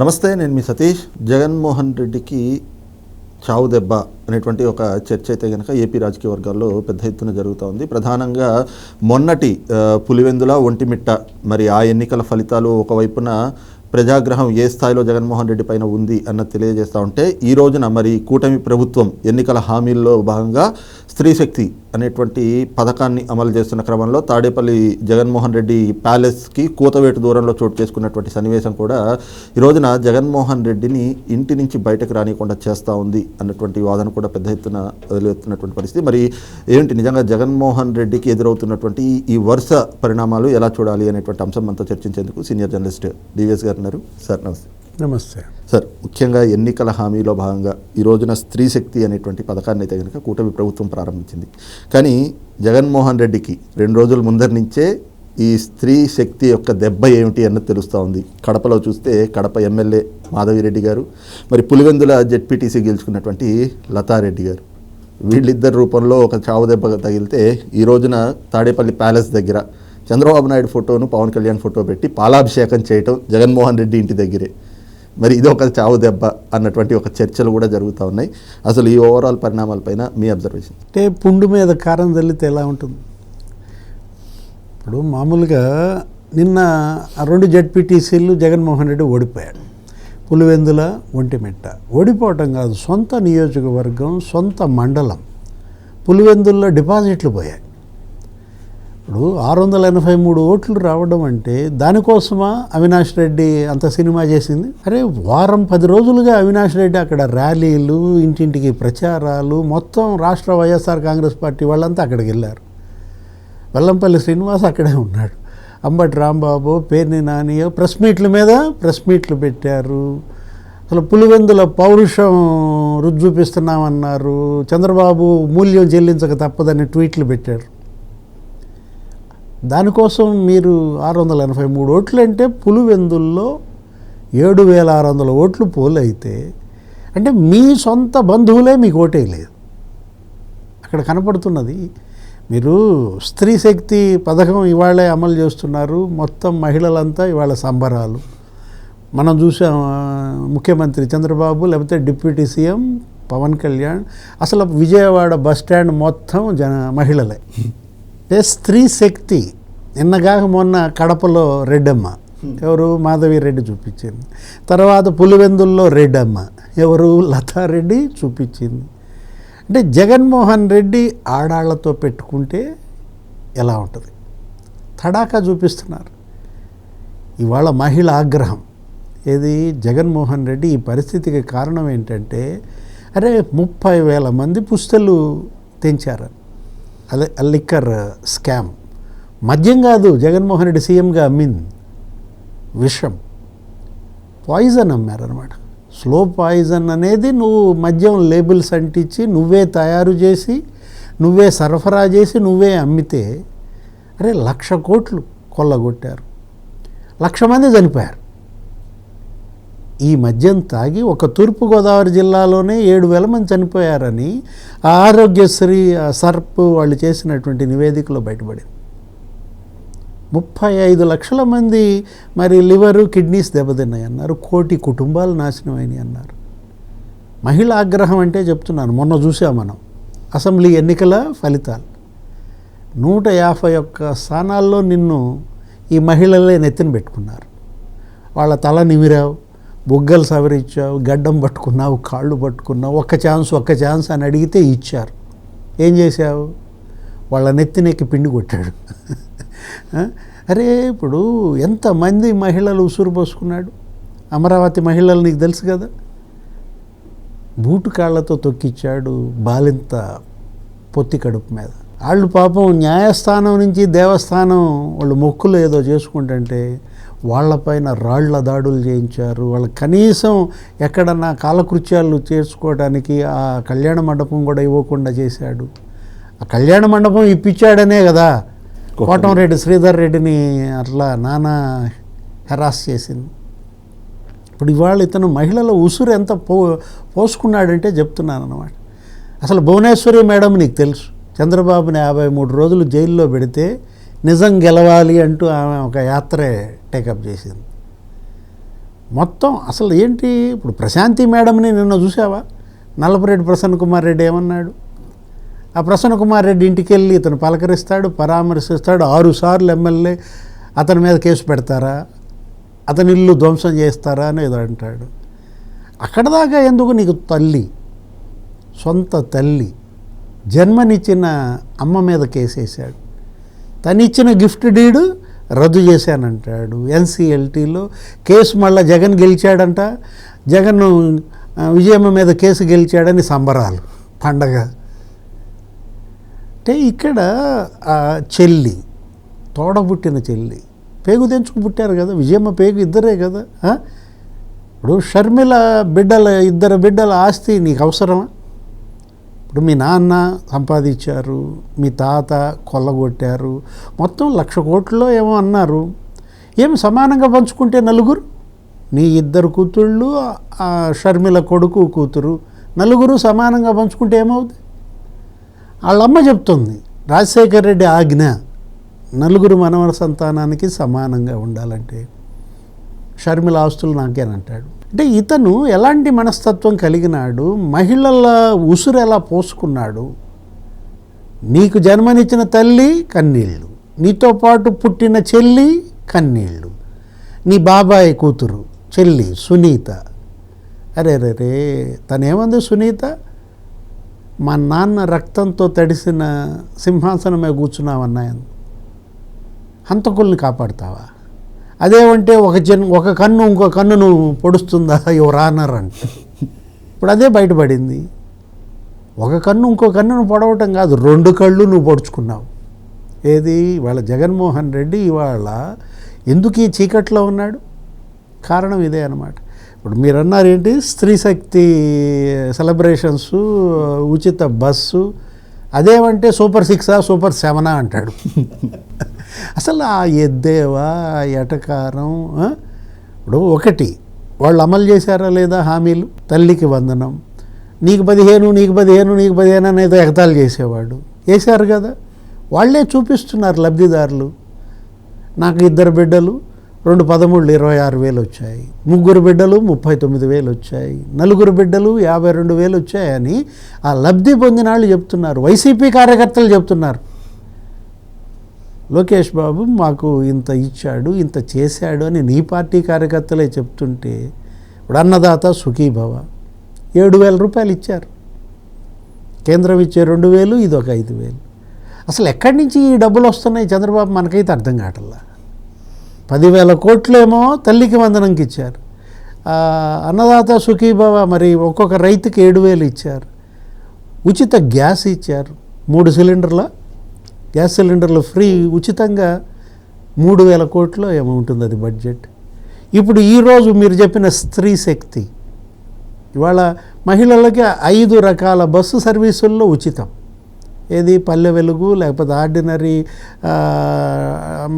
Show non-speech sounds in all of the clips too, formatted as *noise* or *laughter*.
నమస్తే నేను మీ సతీష్. జగన్మోహన్ రెడ్డికి చావు దెబ్బ అనేటువంటి ఒక చర్చ అయితే కనుక ఏపీ రాజకీయ వర్గాల్లో పెద్ద ఎత్తున జరుగుతూ ఉంది. ప్రధానంగా మొన్నటి పులివెందుల ఒంటిమిట్ట. మరి ఆ ఎన్నికల ఫలితాలు ఒకవైపున ప్రజాగ్రహం ఏ స్థాయిలో జగన్మోహన్ రెడ్డి పైన ఉంది అన్నది తెలియజేస్తూ ఉంటే ఈ రోజున మరి కూటమి ప్రభుత్వం ఎన్నికల హామీల్లో భాగంగా స్త్రీ శక్తి అనేటువంటి పథకాన్ని అమలు చేస్తున్న క్రమంలో తాడేపల్లి జగన్మోహన్ రెడ్డి ప్యాలెస్కి కూతవేటు దూరంలో చోటు చేసుకున్నటువంటి సన్నివేశం కూడా ఈ రోజున జగన్మోహన్ రెడ్డిని ఇంటి నుంచి బయటకు రానియకుండా చేస్తూ ఉంది అన్నటువంటి వాదన కూడా పెద్ద ఎత్తున వదిలేస్తున్నటువంటి పరిస్థితి. మరి ఏంటి నిజంగా జగన్మోహన్ రెడ్డికి ఎదురవుతున్నటువంటి ఈ వరుస పరిణామాలు ఎలా చూడాలి అనేటువంటి అంశం మనతో చర్చించేందుకు సీనియర్ జర్నలిస్ట్ డివిఎస్ గారిని ఉన్నారు. సార్ నమస్తే. నమస్తే. సార్ ముఖ్యంగా ఎన్నికల హామీలో భాగంగా ఈ రోజున స్త్రీ శక్తి అనేటువంటి పథకాన్ని అయితే కనుక కూటమి ప్రభుత్వం ప్రారంభించింది. కానీ జగన్మోహన్ రెడ్డికి రెండు రోజుల ముందరి నుంచే ఈ స్త్రీ శక్తి యొక్క దెబ్బ ఏమిటి అన్నది తెలుస్తూ ఉంది. కడపలో చూస్తే కడప ఎమ్మెల్యే మాధవిరెడ్డి గారు మరి పులివెందుల జెడ్పీటీసీ గెలుచుకున్నటువంటి లతారెడ్డి గారు. వీళ్ళిద్దరి రూపంలో ఒక చావు దెబ్బ తగిలితే ఈ రోజున తాడేపల్లి ప్యాలెస్ దగ్గర చంద్రబాబు నాయుడు ఫోటోను పవన్ కళ్యాణ్ ఫోటో పెట్టి పాలాభిషేకం చేయటం జగన్మోహన్ రెడ్డి ఇంటి దగ్గరే. మరి ఇది ఒక చావు దెబ్బ అన్నటువంటి ఒక చర్చలు కూడా జరుగుతూ ఉన్నాయి. అసలు ఈ ఓవరాల్ పరిణామాలపైన మీ అబ్జర్వేషన్ అంటే పుండు మీద కారం చల్లితే ఎలా ఉంటుంది? ఇప్పుడు మామూలుగా నిన్న రెండు జడ్పీటీసీలు జగన్మోహన్ రెడ్డి ఓడిపోయాడు. పులివెందుల ఒంటిమిట్ట ఓడిపోవటం కాదు సొంత నియోజకవర్గం సొంత మండలం. పులివెందుల్లో డిపాజిట్లు పోయాయి. ఇప్పుడు ఆరు వందల ఎనభై మూడు ఓట్లు రావడం అంటే దానికోసమా అవినాష్ రెడ్డి అంత సినిమా చేసింది? అరే వారం పది రోజులుగా అవినాష్ రెడ్డి అక్కడ ర్యాలీలు ఇంటింటికి ప్రచారాలు మొత్తం రాష్ట్ర వైఎస్ఆర్ కాంగ్రెస్ పార్టీ వాళ్ళంతా అక్కడికి వెళ్ళారు. వెల్లంపల్లి శ్రీనివాస్ అక్కడే ఉన్నాడు. అంబటి రాంబాబు పేర్ని నానియో ప్రెస్ మీట్ల మీద ప్రెస్ మీట్లు పెట్టారు. అసలు పులివెందుల పౌరుషం రుజ్జుపిస్తున్నామన్నారు చంద్రబాబు మూల్యం చెల్లించక తప్పదని ట్వీట్లు పెట్టారు. దానికోసం మీరు ఆరు వందల ఎనభై మూడు ఓట్లు అంటే పులివెందుల్లో ఏడు వేల ఆరు వందల ఓట్లు పోలైతే అంటే మీ సొంత బంధువులే మీకు ఓటేయలేదు. అక్కడ కనపడుతున్నది మీరు స్త్రీ శక్తి పథకం ఇవాళే అమలు చేస్తున్నారు మొత్తం మహిళలంతా ఇవాళ సంబరాలు. మనం చూసాం ముఖ్యమంత్రి చంద్రబాబు లేకపోతే డిప్యూటీ సీఎం పవన్ కళ్యాణ్ అసలు విజయవాడ బస్ స్టాండ్ మొత్తం జన మహిళలే. స్త్రీ శక్తి. నిన్నగాక మొన్న కడపలో రెడ్డమ్మ. ఎవరు? మాధవి రెడ్డి చూపించింది. తర్వాత పులివెందుల్లో రెడ్డమ్మ. ఎవరు? లతారెడ్డి చూపించింది. అంటే జగన్మోహన్ రెడ్డి ఆడాళ్ళతో పెట్టుకుంటే ఎలా ఉంటుంది? తడాకా చూపిస్తున్నారు. ఇవాళ మహిళ ఆగ్రహం. ఏది? జగన్మోహన్ రెడ్డి ఈ పరిస్థితికి కారణం ఏంటంటే అరే ముప్పై వేల మంది పుస్తలు తెంచారు అదే లిక్కర్ స్కామ్. మద్యం కాదు జగన్మోహన్ రెడ్డి సీఎంగా అమ్మింది విషం. పాయిజన్ అమ్మారనమాట స్లో పాయిజన్ అనేది నువ్వు మద్యం లేబుల్స్ అంటించి నువ్వే తయారు చేసి నువ్వే సరఫరా చేసి నువ్వే అమ్మితే అరే లక్ష కోట్లు కొల్లగొట్టారు. లక్ష మంది చనిపోయారు. ఈ మద్యం తాగి ఒక తూర్పుగోదావరి జిల్లాలోనే ఏడు వేల మంది చనిపోయారని ఆ ఆరోగ్యశ్రీ ఆ సర్ప్ వాళ్ళు చేసినటువంటి నివేదికలో బయటపడింది. ముప్పై ఐదు లక్షల మంది మరి లివరు కిడ్నీస్ దెబ్బతిన్నాయి అన్నారు. కోటి కుటుంబాలు నాశనం అయినాయి అన్నారు. మహిళ ఆగ్రహం అంటే చెప్తున్నాను మొన్న చూసాం మనం. అసెంబ్లీ ఎన్నికల ఫలితాలు. నూట యాభై ఒక్క స్థానాల్లో నిన్ను ఈ మహిళలే నెత్తిన పెట్టుకున్నారు. వాళ్ళ తల నిమిరావు. బుగ్గలు సవరించావు గడ్డం పట్టుకున్నావు కాళ్ళు పట్టుకున్నావు ఒక్క ఛాన్స్ ఒక్క ఛాన్స్ అని అడిగితే ఇచ్చారు. ఏం చేశావు? వాళ్ళ నెత్తినెక్కి పిండి కొట్టాడు. అరే ఇప్పుడు ఎంతమంది మహిళలు ఉసురు పోసుకున్నాడు? అమరావతి మహిళలు నీకు తెలుసు కదా? బూటు కాళ్ళతో తొక్కిచ్చాడు బాలింత పొత్తి కడుపు మీద. వాళ్ళు పాపం న్యాయస్థానం నుంచి దేవస్థానం వాళ్ళు మొక్కులు ఏదో చేసుకుంటుంటే వాళ్ళపైన రాళ్ళ దాడులు చేయించారు. వాళ్ళ కనీసం ఎక్కడన్నా కాలకృత్యాలు చేసుకోవడానికి ఆ కళ్యాణ మండపం కూడా ఇవ్వకుండా చేశాడు. ఆ కళ్యాణ మండపం ఇప్పించాడనే కదా. కోటంరెడ్డి శ్రీధర్ రెడ్డిని అట్లా నానా హెరాస్ చేసింది. ఇప్పుడు ఇవాళ ఇతను మహిళల ఉసురు ఎంత పో పోసుకున్నాడంటే చెప్తున్నాను అనమాట అసలు భువనేశ్వరి మేడం నీకు తెలుసు. చంద్రబాబుని యాభై మూడు రోజులు జైల్లో పెడితే నిజం గెలవాలి అంటూ ఆమె ఒక యాత్రే టేకప్ చేసింది. మొత్తం అసలు ఏంటి? ఇప్పుడు ప్రశాంతి మేడంని నిన్న చూసావా నల్లపురెడ్డి ప్రసన్న కుమార్ రెడ్డి ఏమన్నాడు? ఆ ప్రసన్న కుమార్ రెడ్డి ఇంటికి వెళ్ళి ఇతను పలకరిస్తాడు పరామర్శిస్తాడు ఆరు సార్లు ఎమ్మెల్యే అతని మీద కేసు పెడతారా? అతని ఇల్లు ధ్వంసం చేస్తారా? అని ఏదో అంటాడు. అక్కడ దాకా ఎందుకు నీకు తల్లి? సొంత తల్లి. జన్మనిచ్చిన అమ్మ మీద కేసేశాడు. తనిచ్చిన గిఫ్ట్ డీడు రద్దు చేశానంటాడు. ఎన్సీఎల్టీలో కేసు మళ్ళీ జగన్ గెలిచాడంట. జగన్ విజయమ్మ మీద కేసు గెలిచాడని సంబరాలు పండగ. అంటే ఇక్కడ చెల్లి తోడబుట్టిన చెల్లి పేగు తెంచుకు పుట్టారు కదా విజయమ్మ పేగు ఇద్దరే కదా ఇప్పుడు షర్మిల బిడ్డల ఇద్దరు బిడ్డల ఆస్తి నీకు అవసరమా? ఇప్పుడు మీ నాన్న సంపాదించారు మీ తాత కొల్లగొట్టారు మొత్తం లక్ష కోట్లలో ఏమో అన్నారు. ఏమి సమానంగా పంచుకుంటే నలుగురు? నీ ఇద్దరు కూతుళ్ళు షర్మిల కొడుకు కూతురు నలుగురు సమానంగా పంచుకుంటే ఏమవుతుంది వాళ్ళమ్మ చెప్తుంది రాజశేఖర రెడ్డి ఆజ్ఞ నలుగురు మనవర సంతానానికి సమానంగా ఉండాలంటే షర్మిల ఆస్తులు నాకేనంటాడు. అంటే ఇతను ఎలాంటి మనస్తత్వం కలిగినాడు? మహిళల ఉసురు ఎలా పోసుకున్నాడు? నీకు జన్మనిచ్చిన తల్లి కన్నీళ్ళు. నీతో పాటు పుట్టిన చెల్లి కన్నీళ్ళు. నీ బాబాయ్ కూతురు చెల్లి సునీత. అరే రే రే తనేమంది సునీత? మా నాన్న రక్తంతో తడిసిన సింహాసనమే కూర్చున్నావన్నాయని. హంతకుల్ని కాపాడుతావా? అదేమంటే ఒక జన్ ఒక కన్ను ఇంకో కన్నును పొడుస్తుందా? యువర్ ఆనర్ అంటే. ఇప్పుడు అదే బయటపడింది. ఒక కన్ను ఇంకో కన్నును పొడవటం కాదు రెండు కళ్ళు నువ్వు పొడుచుకున్నావు. ఏది? ఇవాళ జగన్మోహన్ రెడ్డి ఇవాళ ఎందుకు ఈ చీకట్లో ఉన్నాడు? కారణం ఇదే అన్నమాట. ఇప్పుడు మీరు అన్నారు ఏంటి స్త్రీ శక్తి సెలబ్రేషన్స్ ఉచిత బస్సు అదేమంటే సూపర్ సిక్సా సూపర్ సెవెనా అంటాడు. అసలు ఆ ఎద్దేవా ఆ ఎటకారం ఇప్పుడు ఒకటి వాళ్ళు అమలు చేశారా లేదా హామీలు? తల్లికి వందనం. నీకు పదిహేను నీకు పదిహేను నీకు పదిహేను అనేది ఎగతాలు చేసేవాడు వేశారు కదా. వాళ్ళే చూపిస్తున్నారు లబ్ధిదారులు. నాకు ఇద్దరు బిడ్డలు రెండు పదమూడు ఇరవై ఆరు వేలు వచ్చాయి. ముగ్గురు బిడ్డలు ముప్పై తొమ్మిది వేలు వచ్చాయి. నలుగురు బిడ్డలు యాభై రెండు వేలు వచ్చాయని ఆ లబ్ధి పొందిన వాళ్ళు చెప్తున్నారు. వైసీపీ కార్యకర్తలు చెప్తున్నారు. లోకేష్ బాబు మాకు ఇంత ఇచ్చాడు ఇంత చేశాడు అని నీ పార్టీ కార్యకర్తలే చెప్తుంటే ఇప్పుడు అన్నదాత సుఖీభవ ఏడు వేల రూపాయలు ఇచ్చారు. కేంద్రం ఇచ్చే రెండు వేలు ఇది ఒక ఐదు వేలు. అసలు ఎక్కడి నుంచి ఈ డబ్బులు వస్తున్నాయి చంద్రబాబు? మనకైతే అర్థం కావట్లా. పదివేల కోట్లేమో తల్లికి వందనంకి ఇచ్చారు. అన్నదాత సుఖీభవ మరి ఒక్కొక్క రైతుకి ఏడు వేలు ఇచ్చారు. ఉచిత గ్యాస్ ఇచ్చారు. మూడు సిలిండర్ల గ్యాస్ సిలిండర్లు ఫ్రీ ఉచితంగా మూడు వేల కోట్లు ఏమో ఉంటుంది అది బడ్జెట్. ఇప్పుడు ఈరోజు మీరు చెప్పిన స్త్రీ శక్తి ఇవాళ మహిళలకి ఐదు రకాల బస్సు సర్వీసుల్లో ఉచితం. ఏది పల్లె వెలుగు లేకపోతే ఆర్డినరీ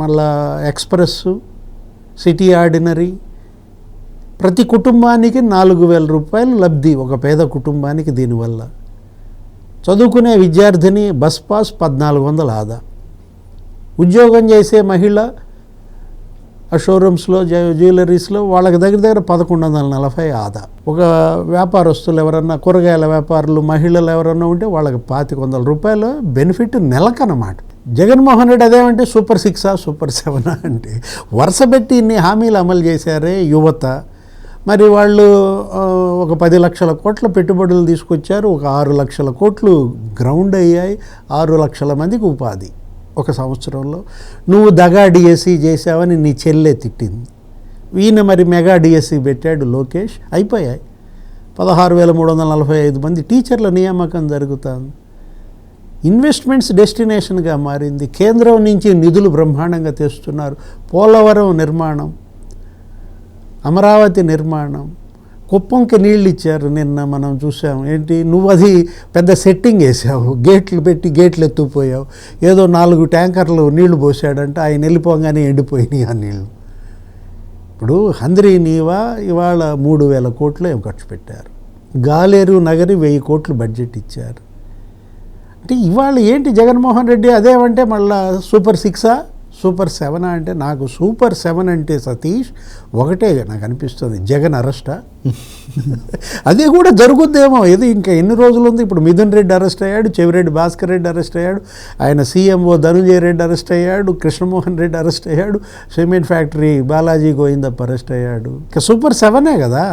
మళ్ళా ఎక్స్ప్రెస్సు సిటీ ఆర్డినరీ. ప్రతి కుటుంబానికి నాలుగు వేల రూపాయలు లబ్ధి ఒక పేద కుటుంబానికి దీనివల్ల. చదువుకునే విద్యార్థిని బస్ పాస్ పద్నాలుగు వందల ఆదా. ఉద్యోగం చేసే మహిళ ఆ షోరూమ్స్లో జ్యువెలరీస్లో వాళ్ళకి దగ్గర దగ్గర పదకొండు వందల నలభై ఆదా. ఒక వ్యాపారస్తులు ఎవరన్నా కూరగాయల వ్యాపారులు మహిళలు ఎవరన్నా ఉంటే వాళ్ళకి పాతిక వందల రూపాయలు బెనిఫిట్ నెలకన్నమాట జగన్మోహన్ రెడ్డి అదేమంటే సూపర్ సిక్సా సూపర్ సెవెనా అంటే. వరుస పెట్టి ఇన్ని హామీలు అమలు చేశారే యువత. మరి వాళ్ళు ఒక పది లక్షల కోట్ల పెట్టుబడులు తీసుకొచ్చారు. ఒక ఆరు లక్షల కోట్లు గ్రౌండ్ అయ్యాయి. ఆరు లక్షల మందికి ఉపాధి ఒక సంవత్సరంలో. నువ్వు దగా డిఎస్సి చేసావని నీ చెల్లె తిట్టింది. ఈయన మరి మెగా డిఎస్సి పెట్టాడు లోకేష్. అయిపోయాయి. పదహారు వేల మూడు వందల నలభై ఐదు మంది టీచర్ల నియామకం జరుగుతుంది. ఇన్వెస్ట్మెంట్స్ డెస్టినేషన్గా మారింది. కేంద్రం నుంచి నిధులు బ్రహ్మాండంగా తెస్తున్నారు. పోలవరం నిర్మాణం అమరావతి నిర్మాణం. కుప్పంకి నీళ్ళు ఇచ్చారు నిన్న మనం చూసాం. ఏంటి? నువ్వు అది పెద్ద సెట్టింగ్ వేసావు. గేట్లు పెట్టి గేట్లు ఎత్తుపోయావు ఏదో నాలుగు ట్యాంకర్లు నీళ్ళు పోసాడంటే. ఆయన వెళ్ళిపోగానే ఎండిపోయినాయి ఆ నీళ్ళు. ఇప్పుడు హంద్రి నీవా ఇవాళ మూడు వేల కోట్లు ఏం ఖర్చు పెట్టారు. గాలేరు నగరి వెయ్యి కోట్లు బడ్జెట్ ఇచ్చారు. అంటే ఇవాళ ఏంటి జగన్మోహన్ రెడ్డి అదేమంటే మళ్ళా సూపర్ సిక్సా? సూపర్ సెవెన్ అంటే నాకు సూపర్ సెవెన్ అంటే సతీష్ ఒకటే నాకు అనిపిస్తుంది. జగన్ అరెస్టా? *laughs* అదే కూడా జరుగుద్దేమో. ఇది ఇంకా ఎన్ని రోజులు ఉంది? ఇప్పుడు మిథున్ రెడ్డి అరెస్ట్ అయ్యాడు చెవిరెడ్డి భాస్కర్ రెడ్డి అరెస్ట్ అయ్యాడు ఆయన సీఎంఓ ధనుంజయ రెడ్డి అరెస్ట్ అయ్యాడు కృష్ణమోహన్ రెడ్డి అరెస్ట్ అయ్యాడు cement factory Balaji Govindappa arrest అయ్యాడు. ఇంకా సూపర్ సెవెనే కదా?